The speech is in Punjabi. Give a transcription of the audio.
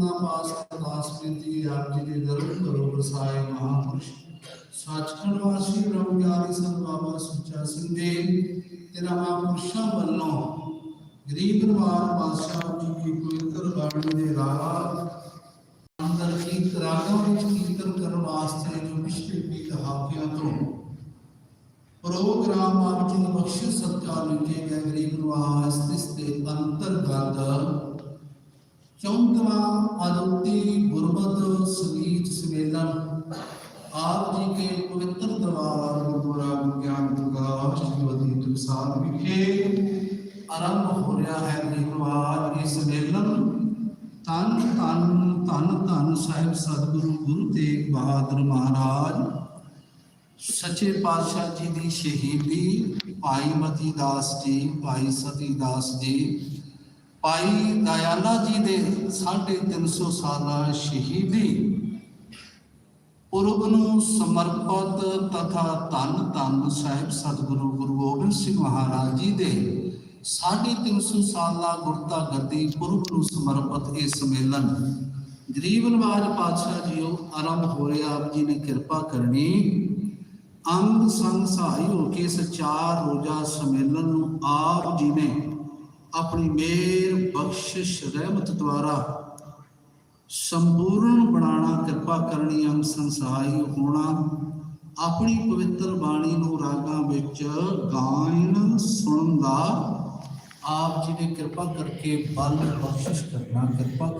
ਨਾ ਪਾਸ ਅਰਦਾਸ ਬੇਨਤੀ ਆਪ ਜੀ ਦੇ ਦਰ ਕਰੋ ਵਸਾਏ ਮਹਾਪੁਰਸ਼ ਸੱਚਖੰਡ ਵਾਸੀ ਬ੍ਰਹਮ ਗਿਆਨੀ ਸੰਤ ਬਾਬਾ ਸੁੱਚਾ ਸਿੰਘ ਦੇ ਤੇਰਾ ਮਹਾਪੁਰਸ਼ਾਂ ਵੱਲੋਂ ਗਰੀਬ ਪਰਿਵਾਰ ਪਾਤਸ਼ਾਹ ਜੀ ਦੀ ਪਵਿੱਤਰ ਬਾਣੀ ਦੇ ਰਾਗ ਅੰਦਰ ਕੀਰਤ ਰਾਗਾਂ ਵਿੱਚ ਕੀਰਤਨ ਕਰਨ ਵਾਸਤੇ ਜੋ ਪਿਛਲੇ ਵੀ ਦਹਾਕਿਆਂ ਤੋਂ ਪ੍ਰੋਗਰਾਮ ਆਪ ਜੀ ਨੇ ਬਖਸ਼ਿਸ਼ ਸਤਕਾਰ ਲਿਖੇ ਗਏ ਗਰੀਬ ਨਿਵਾਸ ਇਸ ਦੇ ਅੰਤਰਗਤ ਚੌਂਤਵਾਂ ਅਦੁੱਤੀ ਗੁਰਮਤ ਸੰਗੀਤ ਸਮੇਲਨ। ਆਪ ਜੀ ਕੇ ਪਵਿੱਤਰ ਦਰਬਾਰ ਗੁਰਦੁਆਰਾ ਗਿਆਨ ਪ੍ਰਕਾਸ਼ ਜੀਵਤੀ ਤੁਸਾਰ ਵਿਖੇ ਆਰੰਭ ਹੋ ਰਿਹਾ ਹੈ ਗਰੀਬ ਇਸ ਸਮੇਲਨ। ਤਨ ਤਨ ਤਨ ਤਨ ਸਾਹਿਬ ਸਤਿਗੁਰੂ ਗੁਰੂ ਤੇਗ ਬਹਾਦਰ ਮਹਾਰਾਜ, ਸੱਚੇ ਪਾਤਸ਼ਾਹ ਜੀ ਦੀ ਸ਼ਹੀਦੀ, ਭਾਈ ਮਤੀ ਦਾਸ ਜੀ, ਭਾਈ ਸਤੀ ਦਾਸ ਜੀ ਭਾਈ ਦਇਆਲਾ ਜੀ ਦੇ 350 ਸਾਲਾ ਸ਼ਹੀਦੀ। ਪੁਰਬ ਨੂੰ ਸਮਰਪਿਤ ਤਥਾ ਧੰਨ ਧੰਨ ਸਾਹਿਬ ਸਤਿਗੁਰੂ ਗੁਰੂ ਗੋਬਿੰਦ ਸਿੰਘ ਮਹਾਰਾਜ ਜੀ ਦੇ 350 ਸਾਲਾ ਗੁਰਤਾ ਗੱਦੀ ਪੁਰਬ ਨੂੰ ਸਮਰਪਿਤ ਇਹ ਸੰਮੇਲਨ। ਗਰੀਬ ਨਵਾਜ ਪਾਤਸ਼ਾਹ ਜੀਓ, ਆਰੰਭ ਹੋ ਰਿਹਾ, ਆਪ ਜੀ ਨੇ ਕਿਰਪਾ ਕਰਨੀ। ਅੰਗ ਸੰਗ ਸਹਾਈ ਹੋ ਕੇ ਇਸ ਚਾਰ ਰੋਜ਼ਾ ਸੰਮੇਲਨ ਨੂੰ ਆਪ ਜੀ ਨੇ ਆਪਣੀ ਮੇਰ ਬਖਸ਼ਿਸ਼ ਰਹਿਮਤ ਦੁਆਰਾ ਸੰਪੂਰਨ ਬਣਾਉਣਾ, ਕਿਰਪਾ ਕਰਨੀ, ਅੰਗ ਸੰਸਹਾਈ ਹੋਣਾ, ਆਪਣੀ ਪਵਿੱਤਰ ਬਾਣੀ ਨੂੰ ਰਾਗਾਂ ਵਿੱਚ ਗਾਇਣ, ਸੁਣਨ ਦਾ ਆਪ ਜੀ ਨੇ ਕਿਰਪਾ ਕਰਕੇ ਬਲ ਬਖਸ਼ਿਸ਼ ਕਰਨਾ, ਕਿਰਪਾ ਕਰ